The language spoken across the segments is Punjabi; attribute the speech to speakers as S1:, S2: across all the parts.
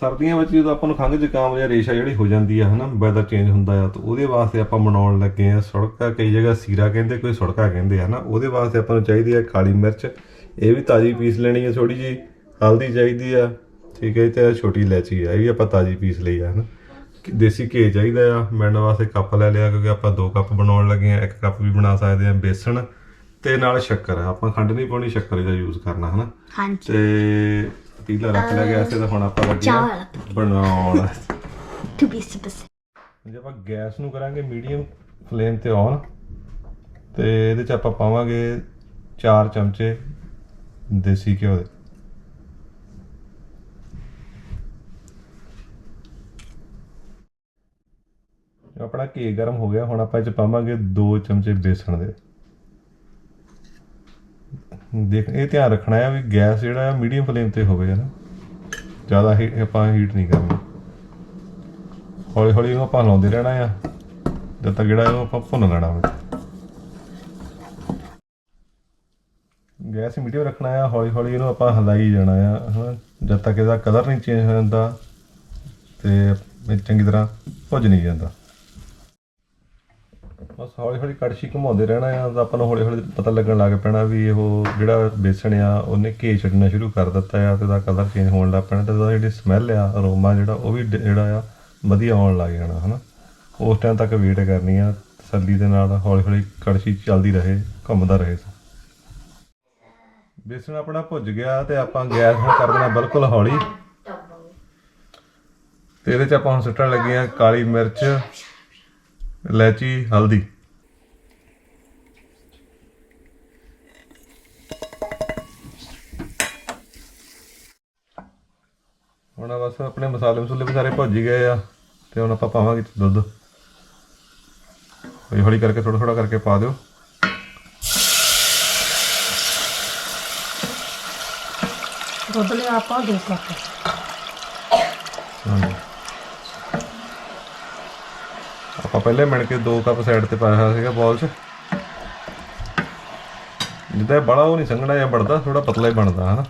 S1: ਸਰਦੀਆਂ ਵਿੱਚ ਜਦੋਂ ਆਪਾਂ ਨੂੰ ਖੰਘ ਜ਼ੁਕਾਮ ਜਾਂ ਰੇਸ਼ਾ ਜਿਹੜੀ ਹੋ ਜਾਂਦੀ ਆ ਹਨਾ ਵੈਦਰ ਚੇਂਜ ਹੁੰਦਾ ਆ ਤਾਂ ਉਹਦੇ ਵਾਸਤੇ ਆਪਾਂ ਬਣਾਉਣ ਲੱਗੇ ਆ ਸੁੜਕਾ ਕਈ ਜਗ੍ਹਾ ਸੀਰਾ ਕਹਿੰਦੇ ਕੋਈ ਸੁੜਕਾ ਕਹਿੰਦੇ ਹਨਾ ਉਹਦੇ ਵਾਸਤੇ ਆਪਾਂ ਨੂੰ ਚਾਹੀਦੀ ਆ ਕਾਲੀ ਮਿਰਚ। ਇਹ ਵੀ ਤਾਜ਼ੀ ਪੀਸ ਲੈਣੀ ਆ ਥੋੜੀ ਜੀ ਹਲਦੀ ਚਾਹੀਦੀ ਆ ਠੀਕ ਹੈ ਤੇ ਛੋਟੀ ਇਲਾਇਚੀ ਆ ਇਹ ਵੀ ਆਪਾਂ ਤਾਜ਼ੀ ਪੀਸ ਲਈ ਆ ਹਨਾ। ਦੇਸੀ ਘੀ ਚਾਹੀਦਾ ਆ ਮਿਲਣ ਵਾਸਤੇ ਕੱਪ ਲੈ ਲਿਆ ਕਿਉਂਕਿ ਆਪਾਂ ਦੋ ਕੱਪ ਬਣਾਉਣ ਲੱਗੇ ਆ ਇੱਕ ਕੱਪ ਵੀ ਬਣਾ ਸਕਦੇ ਆ ਬੇਸਣ ਤੇ ਨਾਲ ਸ਼ੱਕਰ ਆਪਾਂ ਖੰਡ ਨਹੀਂ ਪਾਉਣੀ ਸ਼ੱਕਰ ਦਾ ਯੂਜ਼ ਕਰਨਾ ਹਨਾ।
S2: ਹਾਂਜੀ।
S1: ਤੇ ਪੀਲਾ ਰੱਖ ਲਿਆ ਗਿਆ ਤੇ ਹੁਣ ਆਪਾਂ ਲੱਗੇ
S2: ਚਾਹ
S1: ਆ
S2: ਵਾਲਾ
S1: ਬਣਾਉਣ।
S2: ਟੂ ਬੀ ਸਪੈਸਿਫਿਕ
S1: ਜੇ ਆਪਾਂ ਗੈਸ ਨੂੰ ਕਰਾਂਗੇ ਮੀਡੀਅਮ ਫਲੇਮ ਤੇ ਔਨ ਤੇ ਇਹਦੇ ਚ ਆਪਾਂ ਪਾਵਾਂਗੇ 4 ਚਮਚੇ ਦੇਸੀ ਘਿਓ ਦੇ। ਆਪਣਾ ਘੀ ਗਰਮ ਹੋ ਗਿਆ ਹੁਣ ਆਪਾਂ ਇਹ ਚ ਪਾਵਾਂਗੇ 2 ਚਮਚੇ ਬੇਸਣ ਦੇ। ਦੇਖ, ਇਹ ਧਿਆਨ ਰੱਖਣਾ ਹੈ ਵੀ ਗੈਸ ਜਿਹੜਾ ਹੈ ਮੀਡੀਅਮ ਫਲੇਮ ਤੇ ਹੋਵੇ ਨਾ। ਜ਼ਿਆਦਾ ਹੀ ਆਪਾਂ ਹੀਟ ਨਹੀਂ ਕਰਨੀ। ਹੌਲੀ ਹੌਲੀ ਇਹਨੂੰ ਆਪਾਂ ਹਿਲਾਉਂਦੇ ਰਹਿਣਾ ਆ। ਜਦ ਤੱਕ ਜਿਹੜਾ ਇਹਨੂੰ ਆਪਾਂ ਭੁੰਨ ਲੈਣਾ ਹੋਵੇ ਗੈਸ ਮੀਡੀਅਮ ਰੱਖਣਾ ਆ ਹੌਲੀ ਹੌਲੀ ਇਹਨੂੰ ਆਪਾਂ ਹਿਲਾਈ ਜਾਣਾ ਆ, ਹਨਾ। ਜਦ ਤੱਕ ਇਹਦਾ ਕਲਰ ਨਹੀਂ ਚੇਂਜ ਹੋ ਜਾਂਦਾ ਤੇ ਚੰਗੀ ਤਰ੍ਹਾਂ ਭੁੱਜ ਨਹੀਂ ਜਾਂਦਾ। ਬਸ ਹੌਲੀ ਹੌਲੀ ਕੜਛੀ ਘੁਮਾਉਂਦੇ ਰਹਿਣਾ ਆ, ਤਾਂ ਆਪਾਂ ਨੂੰ ਹੌਲੀ ਹੌਲੀ ਪਤਾ ਲੱਗਣ ਲੱਗ ਪੈਣਾ ਵੀ ਉਹ ਜਿਹੜਾ ਬੇਸਣ ਆ, ਉਹਨੇ ਘੇ ਛੱਡਣਾ ਸ਼ੁਰੂ ਕਰ ਦਿੱਤਾ ਆ ਤੇ ਉਹਦਾ ਕਲਰ ਚੇਂਜ ਹੋਣ ਲੱਗ ਪੈਣਾ ਤੇ ਉਹਦਾ ਜਿਹੜੀ ਸਮੈਲ ਆ ਅਰੋਮਾ ਜਿਹੜਾ ਉਹ ਵੀ ਡ- ਜਿਹੜਾ ਆ ਵਧੀਆ ਆਉਣ ਲੱਗ ਜਾਣਾ, ਹਨਾ? ਉਸ ਟਾਈਮ ਤੱਕ ਵੇਟ ਕਰਨੀ ਆ ਤਸੱਲੀ ਦੇ ਨਾਲ ਹੌਲੀ ਹੌਲੀ ਕੜਛੀ ਚੱਲਦੀ ਰਹੇ, ਘੁੰਮਦਾ ਰਹੇ ਬੇਸਣ ਆਪਣਾ ਭੁੱਜ ਗਿਆ ਤੇ ਆਪਾਂ ਗੈਸ ਨੂੰ ਕਰ ਦੇਣਾ ਬਿਲਕੁਲ ਹੌਲੀ। ਤੇ ਇਹਦੇ ਚ ਆਪਾਂ ਹੁਣ ਸੁੱਟਣ ਲੱਗੇ ਆ ਕਾਲੀ ਮਿਰਚ। ਇਲਾਇਚੀ ਹਲਦੀ। ਹੁਣ ਬਸ ਆਪਣੇ ਮਸਾਲੇ ਮਸੂਲੇ ਵੀ ਸਾਰੇ ਭੁੱਜ ਗਏ ਆ, ਤੇ ਹੁਣ ਆਪਾਂ ਪਾਵਾਂਗੇ ਦੁੱਧ। ਹੌਲੀ ਹੌਲੀ ਕਰਕੇ ਥੋੜਾ ਥੋੜਾ ਕਰਕੇ ਪਾ ਦਿਓ।
S2: ਦੁੱਧ ਲਿਆ ਆਪਾਂ, ਦੋ ਕੱਪ।
S1: ਆਪਾਂ ਪਹਿਲੇ ਮਿਣ ਕੇ 2 ਕੱਪ ਸਾਈਡ ਤੇ ਪਾਇਆ ਹੋਇਆ ਸੀਗਾ ਬੋਲ 'ਚ। ਜਿੱਦਾਂ ਇਹ ਬੜਾ ਉਹ ਨਹੀਂ ਸੰਘਣਾ ਜਾਂ ਬਣਦਾ ਥੋੜਾ ਪਤਲਾ ਹੀ ਬਣਦਾ, ਹਨਾ?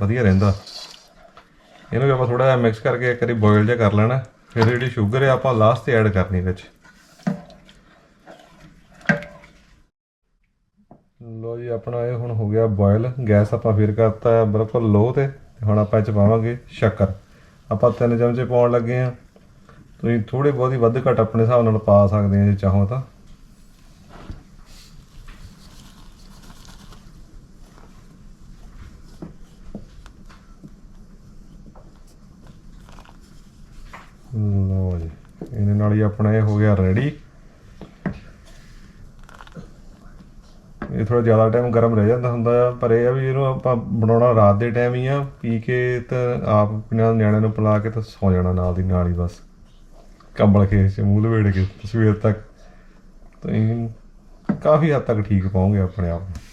S1: ਵਧੀਆ ਰਹਿੰਦਾ। ਇਹਨੂੰ ਵੀ ਆਪਾਂ ਥੋੜਾ ਜਿਹਾ ਮਿਕਸ ਕਰਕੇ ਇੱਕ ਵਾਰੀ ਬੋਇਲ ਜਿਹਾ ਕਰ ਲੈਣਾ। ਫਿਰ ਜਿਹੜੀ ਸ਼ੂਗਰ ਹੈ ਆਪਾਂ ਲਾਸਟ ਤੇ ਐਡ ਕਰਨੀ ਵਿੱਚ। ਲੋ ਜੀ, ਆਪਣਾ ਇਹ ਹੁਣ ਹੋ ਗਿਆ ਬੋਇਲ ਗੈਸ ਆਪਾਂ ਫਿਰ ਕਰਤਾ ਬਿਲਕੁਲ ਲੋ ਤੇ। ਤੇ ਹੁਣ ਆਪਾਂ ਇਹ ਚ ਪਾਵਾਂਗੇ ਸ਼ੱਕਰ। ਆਪਾਂ ਤਿੰਨ ਚਮਚੇ ਪਾਉਣ ਲੱਗੇ ਆ ਤੁਸੀਂ ਥੋੜੇ ਬਹੁਤ ਹੀ ਵੱਧ ਘੱਟ ਆਪਣੇ ਹਿਸਾਬ ਨਾਲ ਪਾ ਸਕਦੇ ਆ ਜੇ ਚਾਹੋ ਤਾਂ। ਲਓ ਜੀ, ਇਹਦੇ ਨਾਲ ਹੀ ਆਪਣਾ ਇਹ ਹੋ ਗਿਆ ਰੈਡੀ ਇਹ ਥੋੜਾ ਜ਼ਿਆਦਾ ਟਾਈਮ ਗਰਮ ਰਹਿ ਜਾਂਦਾ ਹੁੰਦਾ ਆ ਪਰ ਇਹ ਆ ਵੀ ਇਹਨੂੰ ਆਪਾਂ ਬਣਾਉਣਾ ਰਾਤ ਦੇ ਟਾਈਮ ਹੀ ਆ, ਪੀ ਕੇ ਤਾਂ ਆਪ ਨਾਲ ਨਿਆਣਿਆਂ ਨੂੰ ਪਿਲਾ ਕੇ ਤਾਂ ਸੌ ਜਾਣਾ ਨਾਲ ਦੀ ਨਾਲ ਹੀ ਬਸ। ਕੰਬਲ ਖੇਸ ਚ, ਮੂੰਹ ਲਵੇੜ ਕੇ, ਸਵੇਰ ਤੱਕ। ਤੁਸੀਂ ਕਾਫੀ ਹੱਦ ਤੱਕ ਠੀਕ ਪਾਉਂਗੇ ਆਪਣੇ ਆਪ ਨੂੰ।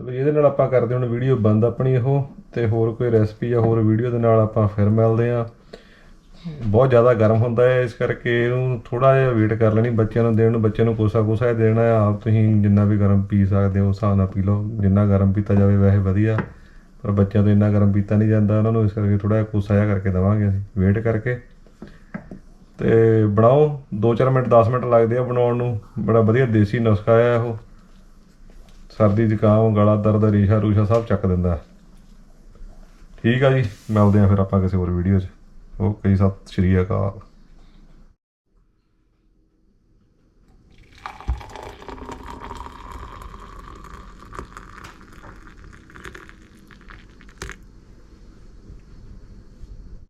S1: ਚਲੋ, ਇਹਦੇ ਨਾਲ ਆਪਾਂ ਕਰਦੇ ਹੁਣ ਵੀਡੀਓ ਬੰਦ ਆਪਣੀ ਇਹੋ, ਤੇ ਹੋਰ ਕੋਈ ਰੈਸਪੀ ਜਾਂ ਹੋਰ ਵੀਡੀਓ ਦੇ ਨਾਲ ਆਪਾਂ ਫਿਰ ਮਿਲਦੇ ਆ ਬਹੁਤ ਜ਼ਿਆਦਾ ਗਰਮ ਹੁੰਦਾ ਹੈ, ਇਸ ਕਰਕੇ ਇਹਨੂੰ ਥੋੜਾ ਜਿਹਾ ਵੇਟ ਕਰ ਲੈਣੀ, ਬੱਚਿਆਂ ਨੂੰ ਦੇਣ ਨੂੰ, ਬੱਚਿਆਂ ਨੂੰ ਕੋਸਾ ਕੋਸਾ ਹੀ ਦੇਣਾ ਆਪ ਤੁਸੀਂ ਜਿੰਨਾ ਵੀ ਗਰਮ ਪੀ ਸਕਦੇ ਹੋ, ਉਸ ਹਿਸਾਬ ਨਾਲ ਪੀ ਲਓ। ਜਿੰਨਾ ਗਰਮ ਪੀਤਾ ਜਾਵੇ, ਵੈਸੇ ਵਧੀਆ। ਪਰ ਬੱਚਿਆਂ ਤੋਂ ਇੰਨਾ ਗਰਮ ਪੀਤਾ ਨਹੀਂ ਜਾਂਦਾ, ਉਹਨਾਂ ਨੂੰ ਇਸ ਕਰਕੇ ਥੋੜਾ ਜਿਹਾ ਕੋਸਾ ਜਿਹਾ ਕਰਕੇ ਦੇਵਾਂਗੇ ਅਸੀਂ। ਵੇਟ ਕਰਕੇ। ਤੇ ਬਣਾਓ 2-4 ਮਿੰਟ 10 ਮਿੰਟ ਲੱਗਦੇ ਆ ਬਣਾਉਣ ਨੂੰ। ਬੜਾ ਵਧੀਆ ਦੇਸੀ ਨੁਸਖਾ ਆ ਉਹ। ਸਰਦੀ ਜ਼ੁਕਾਮ, ਗਲਾ ਦਰਦ, ਰੇਸ਼ਾ ਰੂਸ਼ਾ ਸਭ ਚੱਕ ਦਿੰਦਾ। ਠੀਕ ਆ ਜੀ, ਮਿਲਦੇ ਆ ਫਿਰ ਆਪਾਂ ਕਿਸੇ ਹੋਰ ਵੀਡੀਓ 'ਚ। ਓਕੇ ਜੀ, ਸਤਿ ਸ਼੍ਰੀ ਅਕਾਲ।